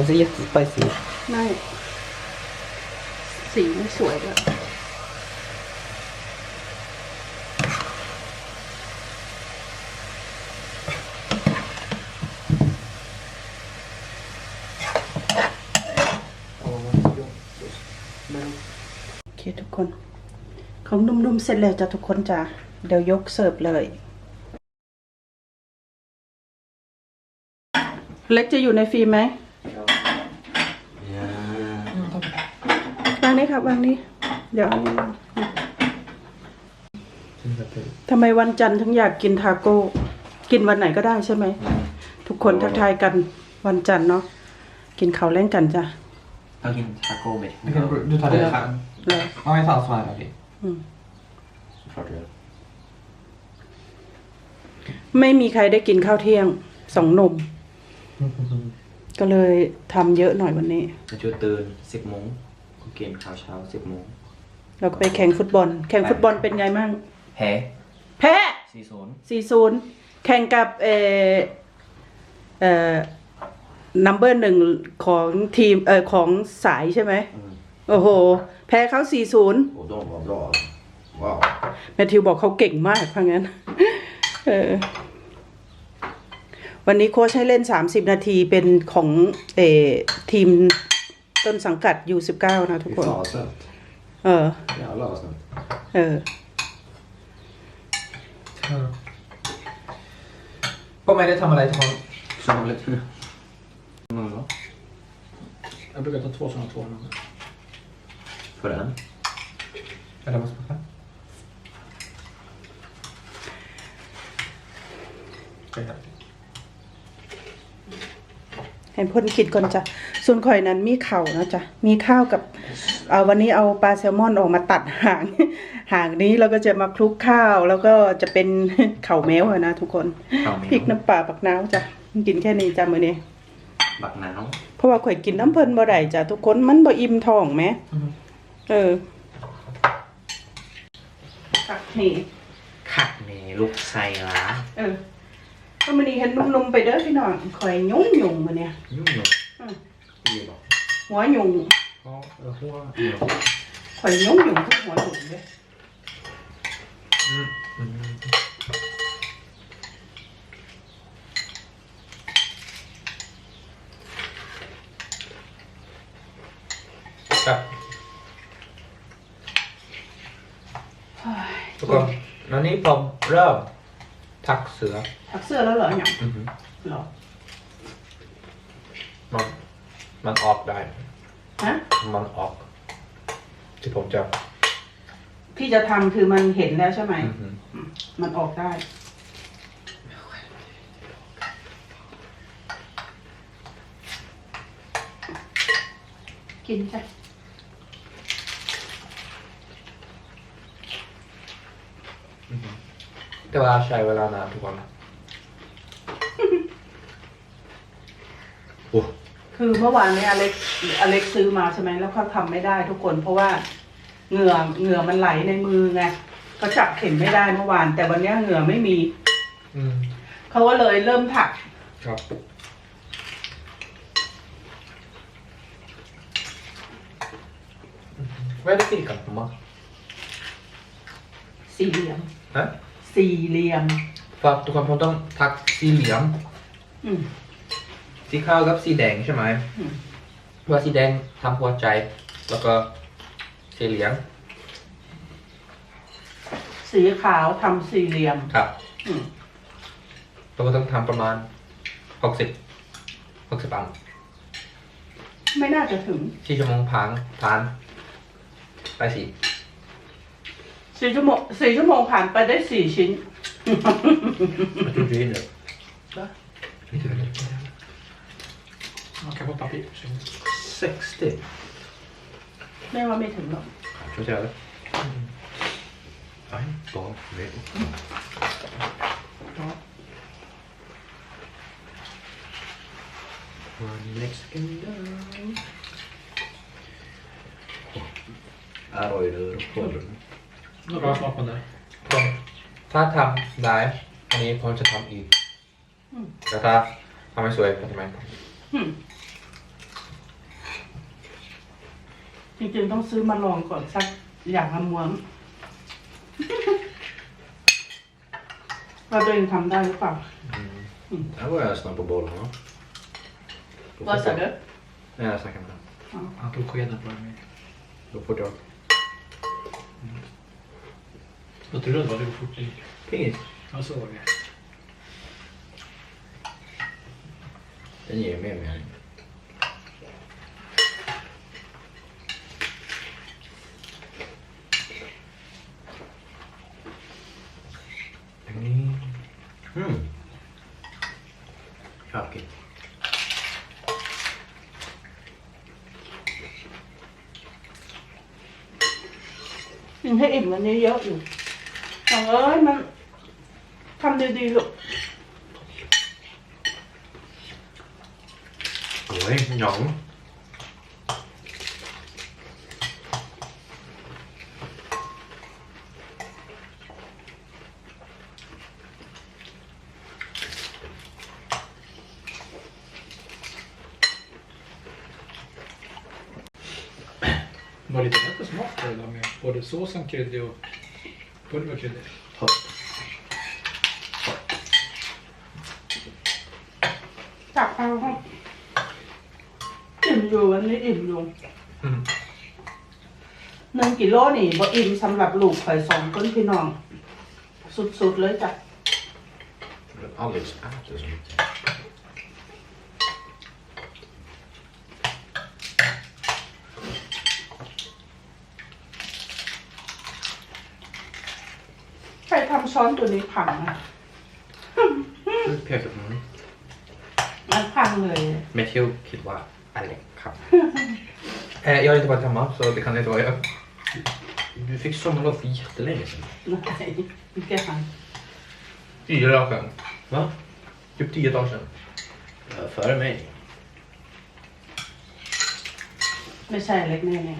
Den ser jättespicy ut. ไม่สีไม่สวยเลยโอเคทุกคน ของนุ่มๆเสร็จแล้วจ้ะทุกคนจ้ะเดี๋ยวยกเสิร์ฟเลย เล็กจะอยู่ในฟิล์มไหม Ja. วาง นี้ครับวางนี้ เดี๋ยวเอานี้ทำไมวันจันทร์ถึงอยากกินทาโก้ กินวันไหนก็ได้ใช่ไหม ทุกคนทักทายกันวันจันทร์เนาะ กินข้าวแล้งกันจ้ะ Jag kan taco med. Du, kan, du tar det här. เลย Ja, jag tar som här. Okej. อืม Klart du gör. ไม่มีใครได้กินข้าวเที่ยงสองหนุ่มก็เลยทำเยอะหน่อยวันนี้ Jag tror att ตื่น10โมงกูกินข้าวเช้า10โมงเราก็ไปแข่งฟุตบอล แข่งฟุตบอลเป็นไงมั่งแพ้แพ้4-0สี่ศูนย์แข่งกับเออเอ่อนัมเบอร์หนึ่งของทีมเออของสายใช่ไหมอืมโอ้โห แพ้เขาสี่ศูนย์ Och de var bra. Wow. แมทธิวบอกเขาเก่งมากเพราะงั้นเออวันนี้โค้ชให้เล่นสามสิบนาทีเป็นของเออทีม ต้นสังกัดยูสิบเก้านะทุก Fy คน fan vad snällt. เออ Jävlar vad snällt. เออ På mig det tar man dig från... Som vanligt. Mm. Ja. Jag brukar ta två sådana två. För en. Eller vad smakar? Okej, här. ให้พ่นคิดก่อนจ้ะ ส่วนข่อยนั้นมีเข่าวนะจ๊ะ มีข้าวกับเอาวันนี้เอาปลาแซลมอนออกมาตัดหาง หางนี้แล้วก็จะมาคลุกข้าวแล้วก็จะเป็นเข่าวแมวอะนะทุกคนเข่าแมวพริกน้ำปลาปักน้ำจ้ะกินแค่นี้จ้ะมื้อนี้บักหนาวเพราะว่าข่อยกินน้ำเพิ่นบ่ได้จ้ะทุกคนมันบ่อิ่มท้องแหม Mhm. เออคักนี่ขัดเมลูกไซล้าเออก็มื้อนี้เห็นนุ่มๆไปเด้อพี่น้องข่อยยุ่งยุ่งมื้อเนี้ยยุ่งห ยกอืมดีบอกหัวยุ่ง Ja, jag får... ข่อยยุ่งยุ่งทุกหัวยุ่งเด้ Mm. Mm. Ja. เฮ้ยทุกคนอันนี้ผมเริ่มทักเสือถักเสื้อแล้วเหรอหยังอเหรอ มัน มันออกได้ ฮะ มันออก ที่ผมจะที่จะทำคือมันเห็นแล้วใช่ไหม อือหืออืมมันออกได้ กินใช่แต่ว่าใช้เวลานานทุกคนโอ้ คือเมื่อวานนี้อเล็กอเล็กซื้อมาใช่ไหมแล้วเขาทำไม่ได้ทุกคนเพราะว่าเหงื่อเหงื่อมันไหลในมือไงเขาจับเข็มไม่ได้เมื่อวาน แต่วันนี้เหงื่อไม่มีอืมเขาก็เลยเริ่มถัก ครับ ไม่ได้ติดกับผมอะสี่เหลี่ยม ฮะสี่เหลี่ยม ฝากทุกคนผมต้องทักสีเหลืองอืม สีขาวกับสีแดงใช่ไหมอืมว่าสีแดงทำหัวใจ แล้วก็สีเหลืองสีขาวทำสี่เหลี่ยมครับอืมเราก็ต้องทำประมาณหกสิบหกสิบอันไม่น่าจะถึงที่ชั่วโมงพังทาน ไปสี่สี่ชั่วโมงสี่ชั่วโมงผ่านไปได้สี่ชิ้น มาจุดยืนเลย Man kan få papper. 60แม่ว่าไม่ถึงหรอก Ska vi se det? Nej, bara vet. One Mexican down อร่อยเลยทุกคน Bra smak på den där. ผมถ้าทำได้อันนี้ผมจะทำอีกอืมแต่ถ้าทำไม่สวยก็จะไม่ทอืม จริงๆต้องซื้อมาลองก่อนสักอย่างละม้วนว่าตัวเองทำได้หรือเปล่า Här var jag snabb på bollen va? Vad sa du? Nej, jag snackar med honom. Han tog skeden på mig. Då får jag. Vad tror du det var? Det går fort det gick. Pingis. Ja, så var det. Den ger mer mening. Mm. Mm. Ja, okej. ยังให้อิ่มวันนี้เยอะอยู่แต่เอ้ยมันทำดีๆลูก Oj, ja. Det var lite bättre smak på det där med både såsen kryddig och pulver kryddig. Hopp. ตักเอาครับอิ่มอยู่วันนี้อิ่มอยู่ Mm. หนึ่งกิโลนี่บ่อิ่มสำหรับลูกข่อยสองคนพี่น้อง สุดๆเลยจ้ะ Men Alex äter så mycket. ใครทำ ช้อนตัวนี้พังนะ Du pekar på mig. มันพังเลย Matteo คิดว่าอะไรครับ eh, jag har inte varit hemma så det kan inte vara jag. Du fick sommarlov för jättelänge sedan. ไหนพี่แกพัง Fyra dagar sedan. Va? Typ tio dagar sedan. Ja, före mig. ไม่ใช่เล็กแน่แน่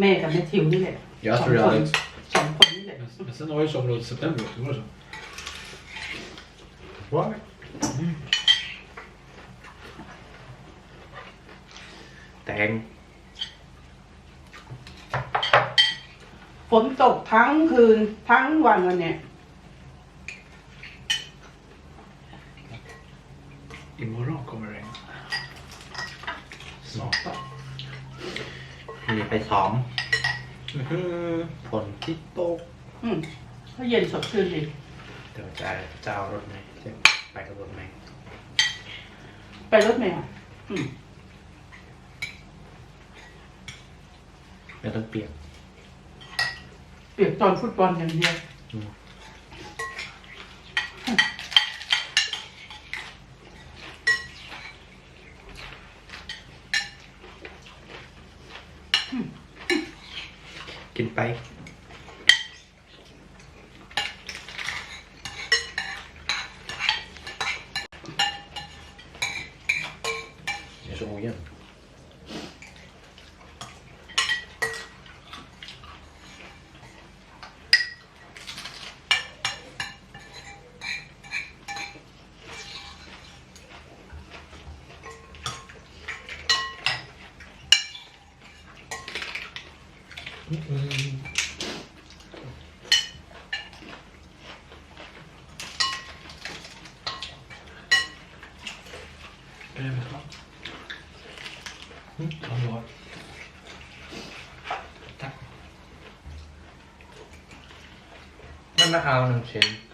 แม่กับแม่ทิวนี่แหละ Jag สอง tror det คน Alex. สองคนนี่แหละ Men, men sen har ju sommarlov i september också, var det så? What? แตงฝนตกทั้งคืนทั้งวันวันเนี้ย Imorgon kommer det regn. Satan. มีไปซ้อม ฝนที่ตก อืมเขาเย็นสดชื่นดีเดี๋ยวจะจะเอารถไหมจะไปกับรถไหมไปรถเมล์อะอืมไม่ต้องเปียกเปียกตอนฟุตบอลอย่างเดียวอืมกินไป เป็นไครับอร่อยมันมะพร้าหนึ่งชิ้น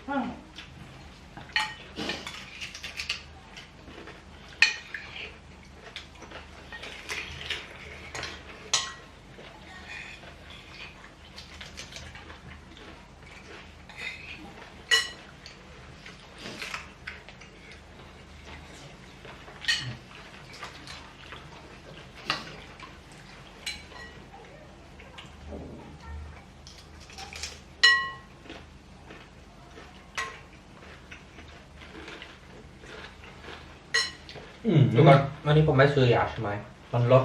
อ้าวอืมดูก่อนวันนี้ผมไม่ซื้อยาใช่ไหมมันลด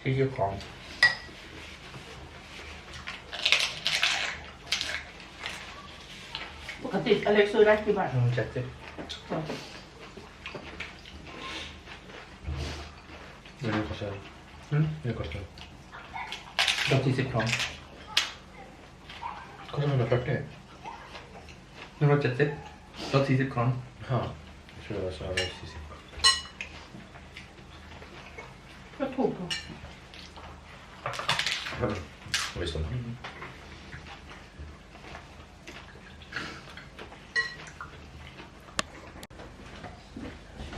ที่ชื่อของ ปกติอเล็กซื้อได้กี่บาทอืมเจ็ดสิบไม่รู้เขาซื้อ Mm, det kostar. รอบที่สิบครั้ง Kostar 140. หนึ่งร้อยเจ็ดสิบรอบที่สิบครั้ง Jaha. Jag tror det var så här 140. ก็ถูกค่ะ Visst om.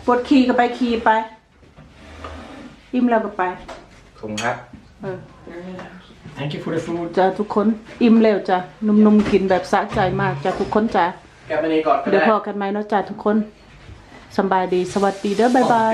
ปวดขี่ก็ไปขี่ไปอิ่มแล้วก็ไปขอบคุณครับเออ Thank you for the food จ้ะทุกคนอิ่มแล้วจ้ะนุ่มๆกินแบบสะใจมากจ้ะทุกคนจ้ะแกไปในก่อนก็เดี๋ยวได้ พอกันไหมเนาะจ้ะทุกคน สบายดีสวัสดีเด้อบ๊ายบาย